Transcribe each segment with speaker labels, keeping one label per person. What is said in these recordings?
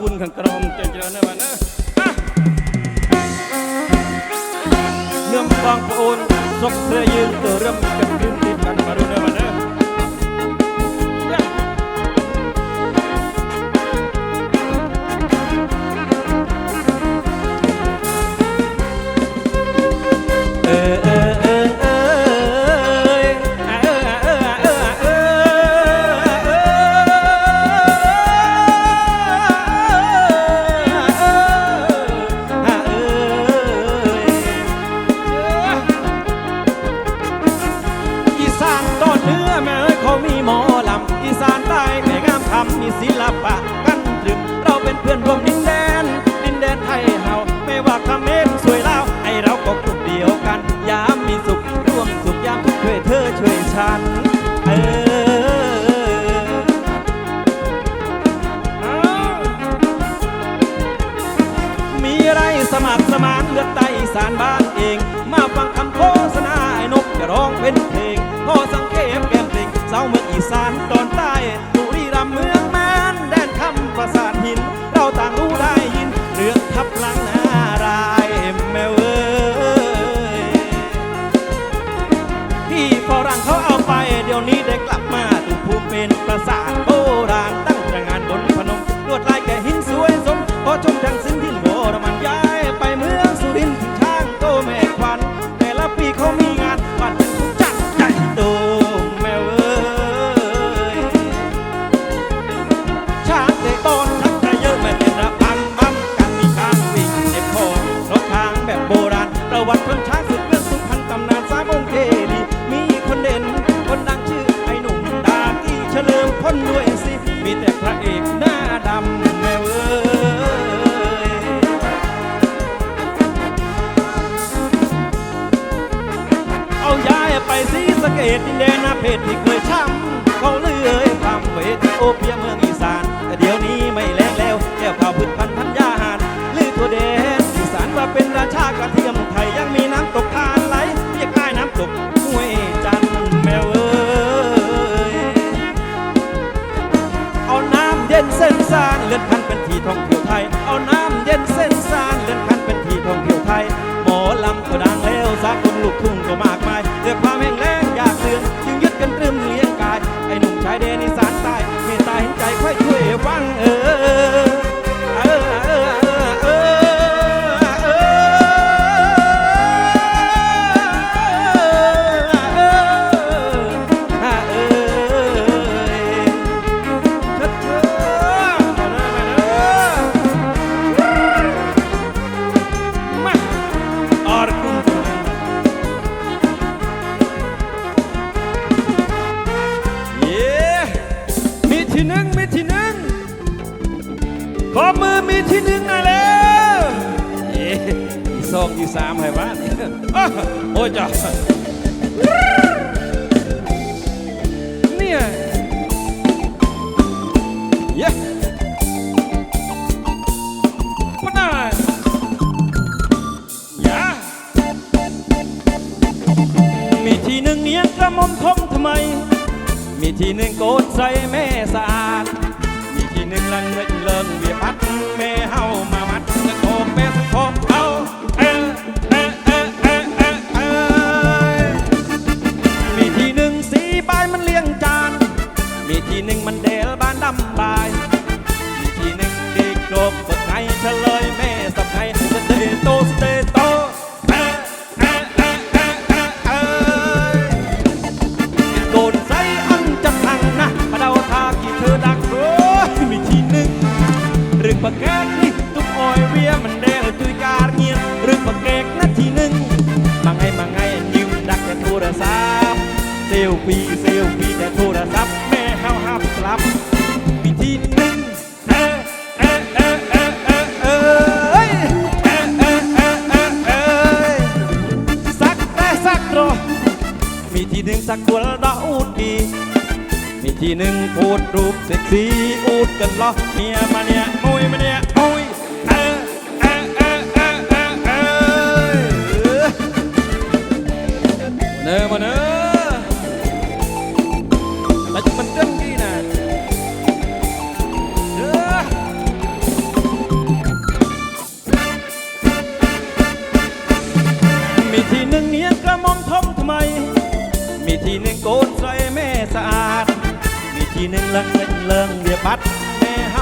Speaker 1: គុណខាងក្រមចេញច្រើនណាស់បាទណាខ្ញុំបងប្អូនសុខព្រះយើងទៅរឹមកាត់ពីទីបានបាទ ni silapa แต่เดี๋ยวนี้ไม่แรงแล้วแก้วข่าพืชพันธุ์ธัญญาหารลือตัวเด่นสีสานว่าเป็นราชากระเทียมไทยยังมีน้ำตกทานไหลเรียกง่าน้ำตกห้วยจันแมวเอ้เอาน้ำเย็นเส้นซานเลื่อนพันเป็นทีทองเที่ยวไทย เอาน้ำเย็นเส้นซานเลื่อนพันเป็นทีทองเที่ยวไทยหมอลำก็ดังแล้วซักคนลูกทุ่งก็มากมายเรื่อความแห่งแรงอยากเตือนจึงยึดกันตรึมเลี้ยงกายไอ้หนุ่มชายเดนอีสานใต้ 老，你要买点。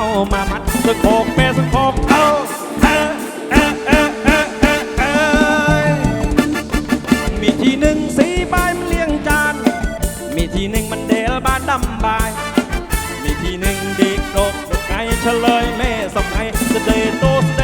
Speaker 1: ามามัดสะโคกแม่สะโคกเอามีทีหนึ่งสีใบมันเลี้ยงจาน มีทีหนึ่งมันเดลบานดำบาย มีทีหนึ่งดีกดกไก่เฉลยแม่สมัยสเดโตสเต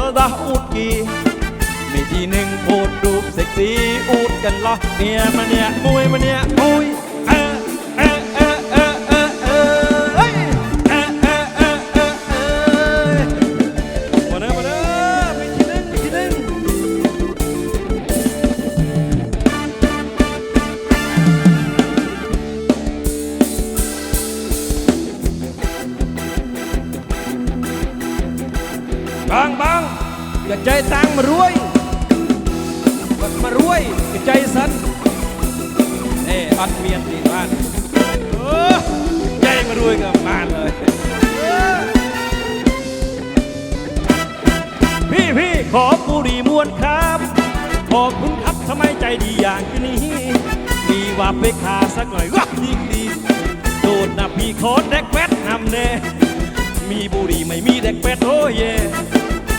Speaker 1: ละดาอูดกีมีทีหนึ่งโพดรูปเซ็กซี่อูดกันละเนี่ยมาเนี่ยมวยมาเนี่ยมวย อ้อัดเมียนดีบ้านเออใจมารวยกับบ้านเลย พี่พี่ขอบุรี่มวนครับขอบคุณครับทำไมใจดีอย่างนี้ มีว่าไปขาสักหน่อยวักยิ่ดีโดนนะพี่ขอแดกแวดนำเน่มีบุรีไม่มีเด็กเป็ดโอ้เย่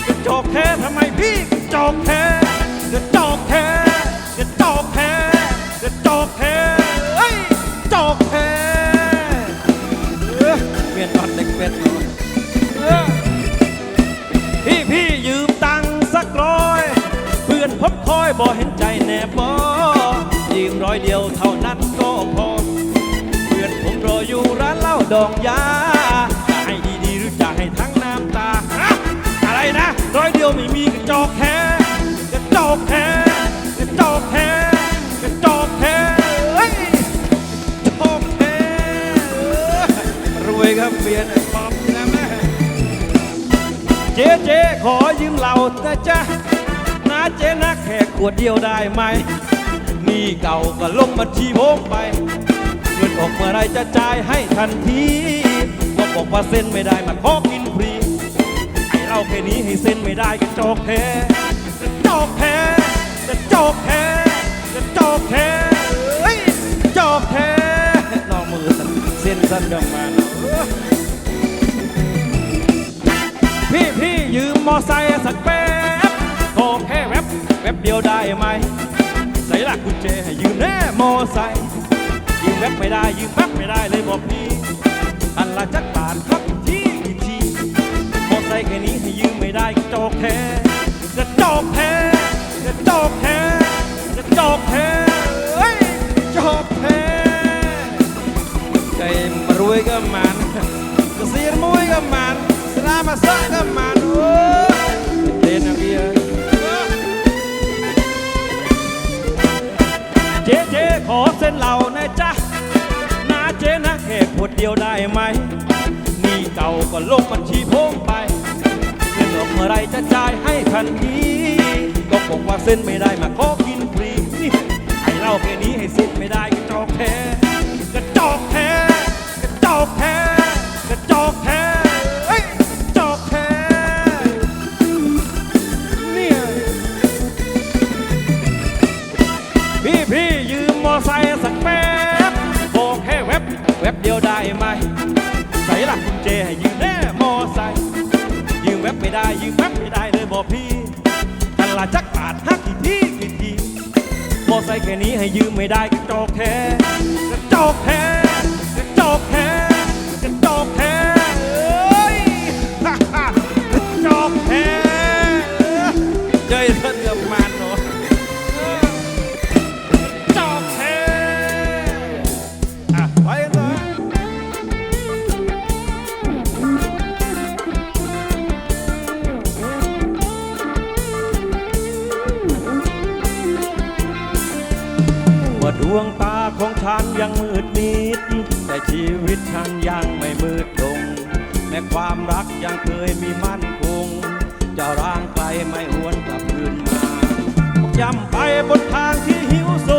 Speaker 1: กระจอกแท้ทำไมพี่กระจอกแท้กระจอกแท้กระจอกแท้ เมียนบัดเด็กเป็ดนาะเออพี่พี่ยืมตังสักร้อย เพื่อนผมคอยบ่เห็นใจแน่บ่ยืมร้อยเดียวเท่านั้นก็พอ เพื่อนผมรออยู่ร้านเหล้าดองยาจะให้ดีๆหรือจะให้ทั้งน้ำตาอะไรนะร้อยเดียวไม่มีกระจอกแท้กระจอกแท้กระจอกแท้กระจอกแท้ วยครับเบียร์เนี่ยปอมนะแม่เจ๊เจ๊ขอยืมเหล้านะจ๊ะนะเจ๊นะแค่ขวดเดียวได้ไหมหนี่เก่าก็ลงบัญชีผมไปเงินออกเมื่อไรจะจ่ายให้ทันทีก็บอกว่าเซ็นไม่ได้มันขอกินฟรีไอ้เราแค่นี้ให้เซ็นไม่ได้กระจอกแท้กระจอกแท้กระจอกแท้กระจอกแท้เฮ้ยกระจอกแท้นอกมือเซ็นสั้นกันมา พี่ยืมมอไซค์สักแป๊บขอแค่แวบแวบเดียวได้ไหม ใส่ละกุญแจให้ยืมแน่มอไซค์ยืมแว็บไม่ได้ยืมแว็บไม่ได้เลยบอกพี่อันละจักบาทครับที่กี่ทีมอไซค์แค่นี้ให้ยืมไม่ได้กระจอกแท้กระจอกแท้กระจอกแท้กระจอกแท้เฮ้ยกระจอกแท้ใจมารวยก็มันกระเสียนมวยก็มัน สลามาซะก็มันโอ้เล่นนะพี่เอ้ยเจ๊เจ๊ขอเส้นเหล่านะจ๊ะนะเจ๊นะแค่ขวดเดียวได้ไหม นี่เก่าก็ลงบัญชีผมไปเงินออกเมื่อไรจะจ่ายให้ทันทีก็บอกว่าเส้นไม่ได้มาขอกินฟรีนี่ไอเล่าแค่นี้ให้เส้นไม่ได้กระจอกแท้กระจอกแท้กระจอกแท้กระจอกแท้ ไม่ได้ยืมแวบไม่ได้เลยบอกพี่กันละจักบาทฮักกี่ทีกี่ทีมอไซค์แค่นี้ให้ยืมไม่ได้กระจอกแท้กระจอกแท้กระจอกแท้ ดวงตาของฉันยังมืดมิด แต่ชีวิตฉันยังไม่มืดลง แม้ความรักยังเคยมีมั่นคง จะร่างไปไม่หวนกลับคืนมาย้ำไปบนทางที่หิวโซ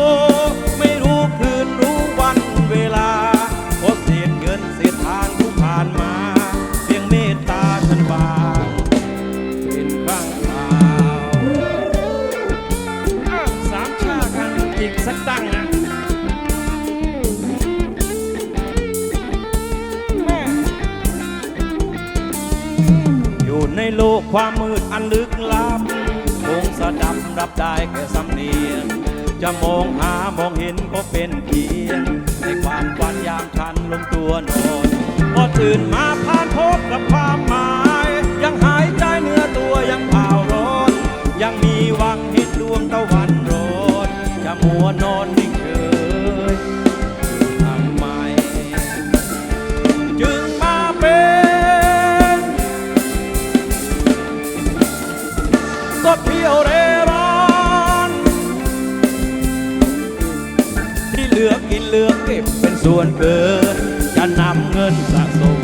Speaker 1: วนเกิน จะนำเงินสะสม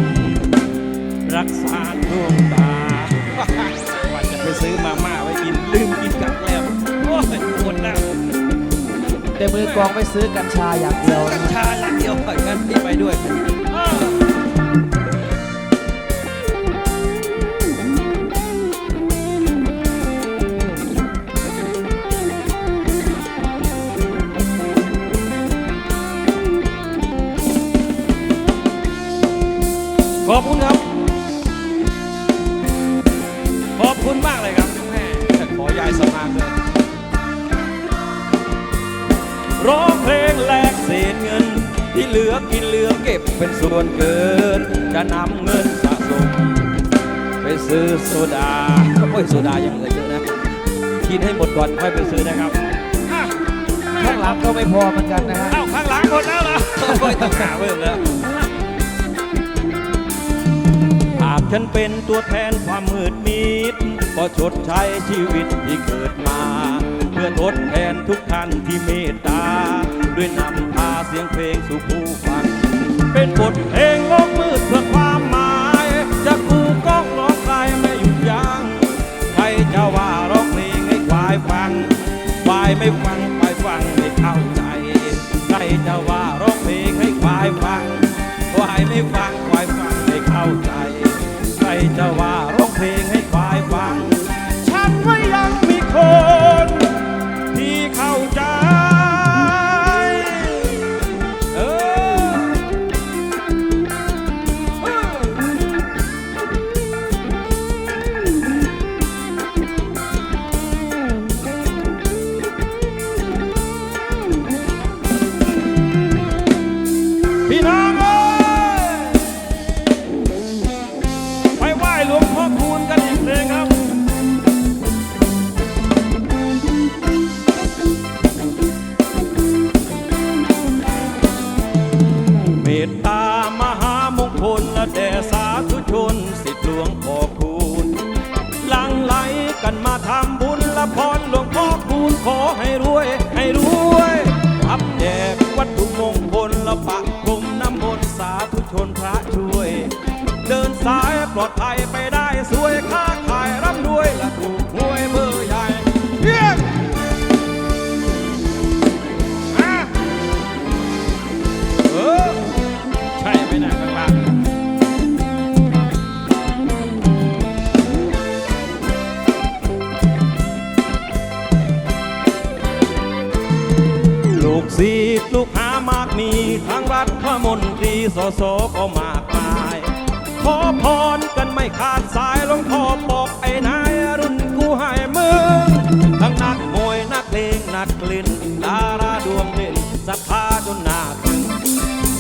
Speaker 1: รักษาดวงตาว่าจะไปซื้อมาม่าไว้กิน ลืมกินกับแล้วโอ้ยปวดหน้า
Speaker 2: แต่มือกองไปซื้อกัญชาอย่างเดียว
Speaker 1: กัญชาอย่างเดียวกันที่ไปด้วย เหลือกินเหลือเก็บเป็นส่วนเกิน จะนำเงินสะสม ไปซื้อโซดาโอ้ยโซดายังเหลือเยอะนะ กินให้หมดก่อนค่อยไปซื้อนะครับอะ
Speaker 2: ข้างหลังก็ไม่พอเหมือนกันนะฮะ
Speaker 1: เอ้าข้างหลังหมดแล้วเหรอโอ้ยต้องหาเพิ่มแล้วหากฉันเป็นตัวแทนความมืดมิดก็ชดใช้ชีวิตที่เกิดมา เพื่อทดแทนทุกท่านที่เมตตา ด้วยนำพาเสียงเพลงสู่ผู้ฟัง เป็นบทเพลงโลกมืดเพื่อความหมาย จะกูก้องร้องใครไม่หยุดยัง้งใครจะว่าร้องเพลงให้ควายฟังควายไม่ฟังควายฟังไม่เข้าใจ ใครจะว่าร้องเพลงให้ควายฟังควายไม่ฟัง พี่ ลอดภัยไปได้สวยค้าขายร่ำรวยและถูกหวยเบอร์ใหญ่เยี่ยมอะเออใช่ไหมนะข้างล่างลูกศิษย์ลูกหามากมีทั้งรัฐมนตรีสสก็มา ขาดสายหลวงพ่อบอกไอ้นายรุ่นกูให้มึงทั้งนักมวยนักเลงนักกลิ่นดาราดวงเด่นศรัทธาจนหน้าถึง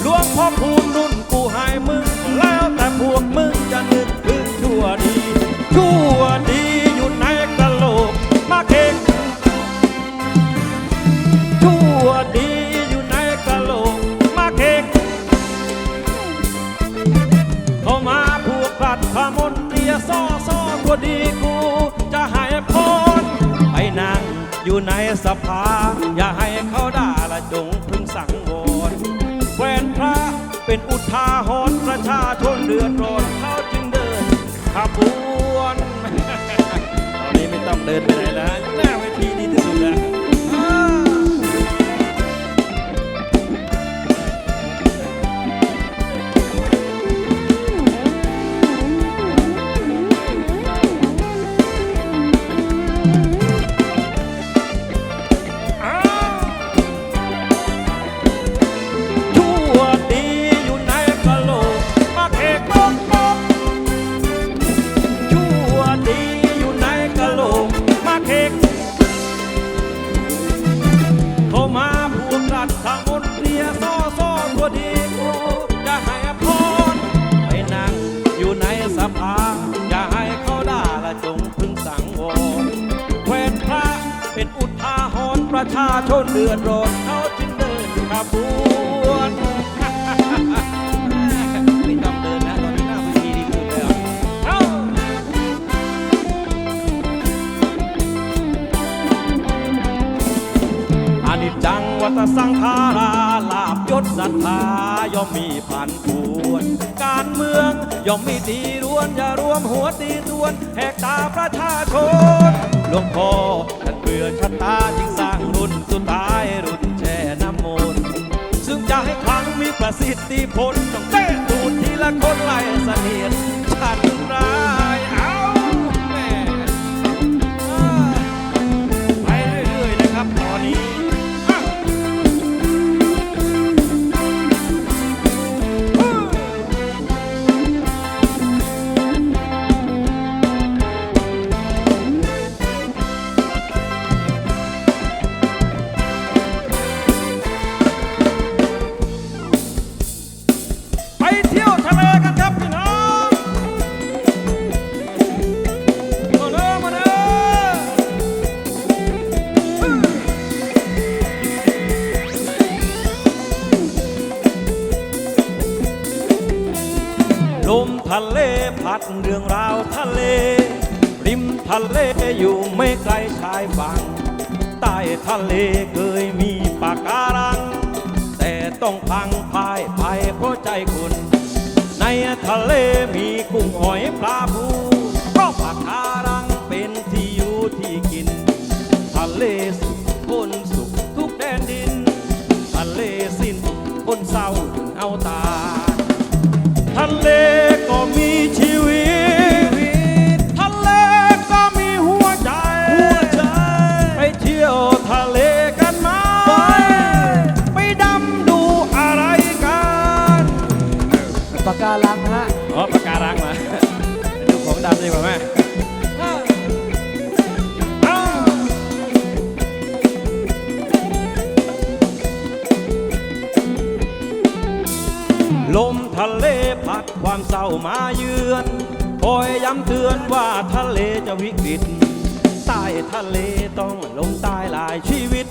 Speaker 1: หลวงพ่อคูณรุ่นกูให้มึง แล้วแต่พวกมึงจะนึกถึงชั่วดีชั่วดี กูจะให้พรไปนั่งอยู่ในสภา อย่าจงพึงสังวรแควนพระเป็นอุทาหรณ์ประชาชนเดือดร้อนเขาจึงเดินขบวน ตอนนี้ไม่ต้องเดินไปไหนแล้ว ชาชนเดือดร้อนเขาจึงเดินขบวนไม่ต้องเดินนะตอนนี้หน้าเวทีดีขึ้นแล้วเอ้าอานิจจังวัตสังขาราลาบยศศรัทธาย่อมมีผันผวน การเมืองย่อมมีตีรวนอย่ารวมหัวตีตวนแหกตาประชาชนหลวงพ่อท่านเบื่อชะตาจึงสร้าง รุ่นสุดท้ายรุ่นแช่น้ำมนต์ซึ่งจะให้ครั้งมีประสิทธิผลต้องเต้นดูดทีละคนไล่เสนียดฉันรา ทะเลอยู่ไม่ไกลชายฝั่งใต้ทะเลเคยมีปะการัง แต่ต้องพังพายไปเพราะใจคุณ ในทะเลมีกุ้งหอยปลาบูเพราะปะการังเป็นที่อยู่ที่กิน ทะเลสุขคนสุขทุกแดนดิน ทะเลสิ้นคนเศร้าเอาตา ความเศร้ามาเยือนคอยย้ำเตือนว่าทะเลจะวิกฤตใต้ทะเลต้องลงตายหลายชีวิต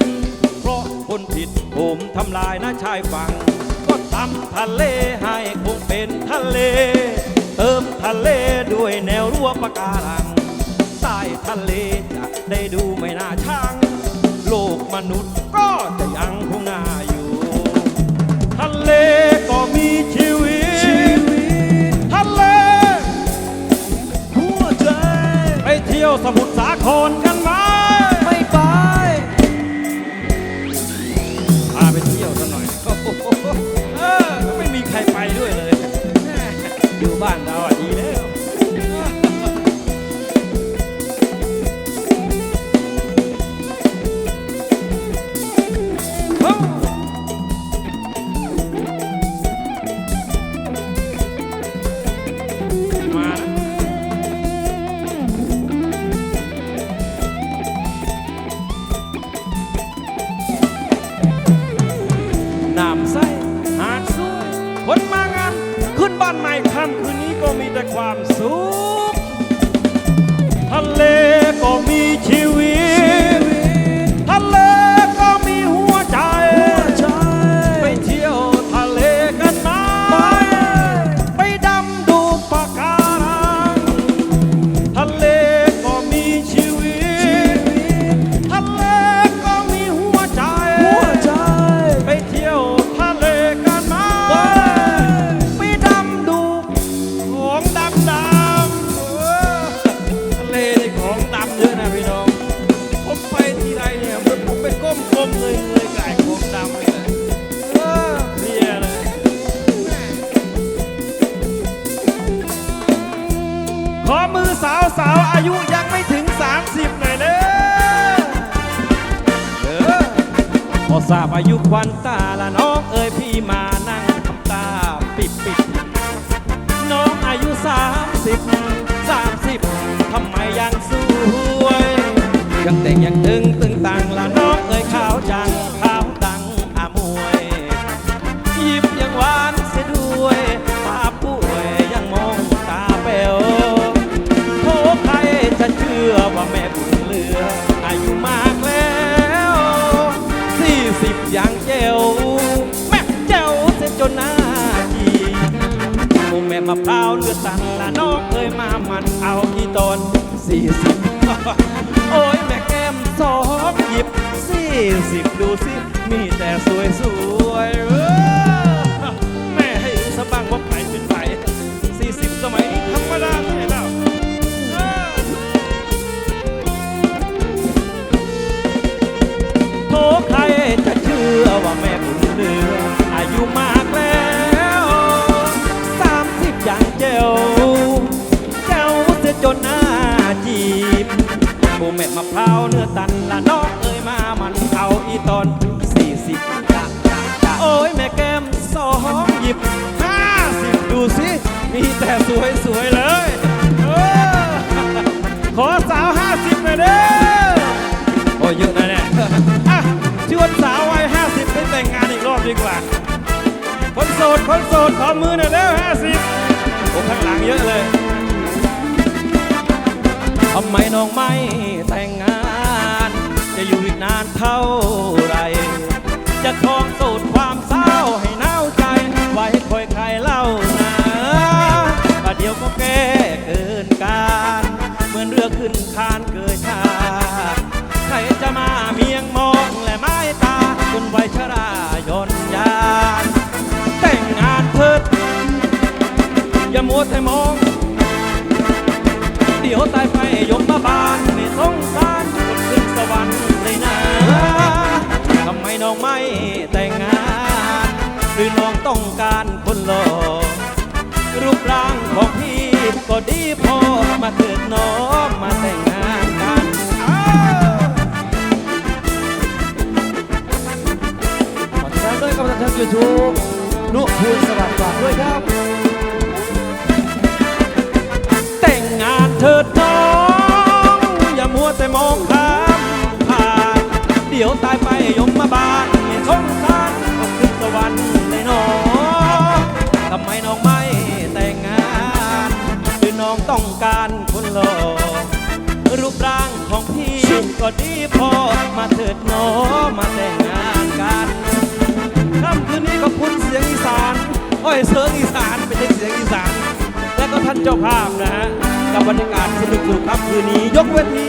Speaker 1: เพราะคนผิดผมทำลายนะชายฝั่ง ก็ทำทะเลให้คงเป็นทะเล เติมทะเลด้วยแนวรั้วปะการังใต้ทะเลจะได้ดูไม่น่าช่าง โลกมนุษย์ก็จะยังคงน่าอยู่ ทะเลก็มีชี ยวสมุทรสาครกันไหม
Speaker 2: ไม่ไป
Speaker 1: พาไปเที่ยวซะหน่อยโอ้โหเออไม่มีใครไปด้วยเลย อยู่บ้านเราอะดีแล้วือดตันละน้องเคยมามันเอาที่ตนสี่สิบโอ้ยแม่แก้มสองหยิบสี่สิบดูสิ มีแต่สวยสวย อ้แม่มะพร้าวเนื้อตันละน้องเอ้ยมามันเอาอีตอนสี่สิบโอ้ยแม่แก้มสองหยิบห้าสิบดูสิ มีแต่สวยสวยๆเลยเออขอสาวห้าสิบหน่อยเด้อโอ้ยเยอะนะเนี่ยอะชวนสาววัยห้าสิบไปแต่งงานอีกรอบดีกว่าคนโสดคนโสดขอมือหน่อยเร็วห้าสิบโอ้ข้างหลังเยอะเลยทำไมน้องไม่ จะอยู่อีกนานเท่าไร จะครองสูตรความเศร้าให้ น้องไม่แต่งงาน หรือน้องต้องการคนหล่อรูปร่างของพี่ก็ดีพอมาเกิดน้องมาแต่งงานกันอ้าว
Speaker 2: ขอแชร์ด้วยกับทางยูทูบนุพูนสวัสดิ์ฝากด้วยครับ
Speaker 1: แต่งงานเถิดน้อง อย่ามัวแต่มองข้ามผ่านเดี๋ยวตายไป ก็ดีพอมาเถิดน้อมาแต่งงานกันค่ำคืนนี้ขอบคุณเสียงอีสานอ้อยเสียงอีสานเป็นเสียงอีสานและก็ท่านเจ้าภาพนะฮะกับบรรยากาศสนุกสุดครับคืนนี้ยกเวที